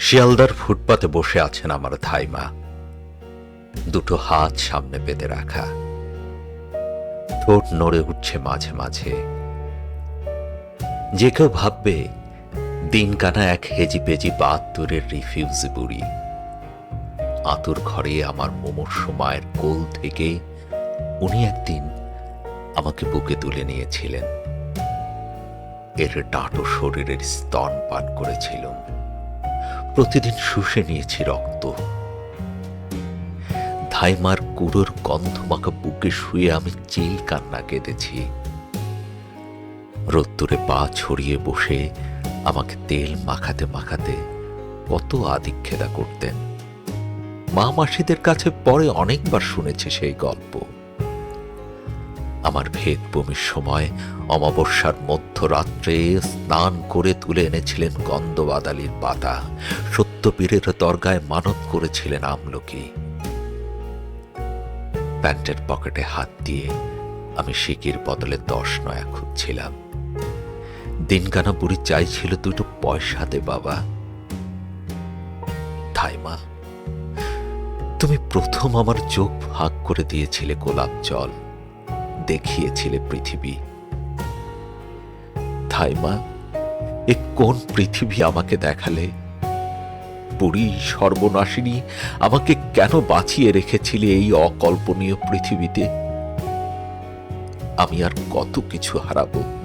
শিয়ালদার ফুটপাতে বসে আছেন আমার ধাইমা। দুটো হাত সামনে পেতে রাখা। ঠোঁট নড়ে উঠছে মাঝে মাঝে। যে কেউ ভাববে, দিনকানা এক হেজি পেজি বাহাত্তরের রিফিউজি বুড়ি। আতুর ঘরে আমার মোমোর সময়ের কোল থেকে উনি একদিন আমাকে বুকে তুলে নিয়েছিলেন। এর ডাঁটো শরীরের স্তন পান করেছিলাম। প্রতিদিন শুষে নিয়েছি রক্ত। ধাইমার কুড়োর গন্ধমাখা বুকে শুয়ে আমি চিল কান্না কেঁদেছি। রোদ্দুরে পা ছড়িয়ে বসে আমাকে তেল মাখাতে মাখাতে কত আদিক্ষেদা করতেন। মা মাসিদের কাছে পরে অনেকবার শুনেছি সেই গল্প। আমার ভেদ বমির সময় অমাবস্যার মধ্যরাত্রে স্নান করে তুলে এনেছিলেন গন্ধবাদালির পাতা। সত্যপীরের দরগায় মানত করেছিলেন আমলকি। প্যান্টের পকেটে হাত দিয়ে আমি সিকির বদলে দশ নয়া খুঁজছিলাম। দিনকানা বুড়ি চাইছিল দুটো পয়সা দে বাবা। থাইমা তুমি প্রথম আমার চোখ ভাগ করে দিয়েছিলে গোলাপ জল। দেখিয়েছিলে পৃথিবী। থাইমা এ কোন পৃথিবী আমাকে দেখালে? বুড়ি সর্বনাশিনী, আমাকে কেন বাঁচিয়ে রেখেছিলে এই অকল্পনীয় পৃথিবীতে? আমি আর কত কিছু হারাবো?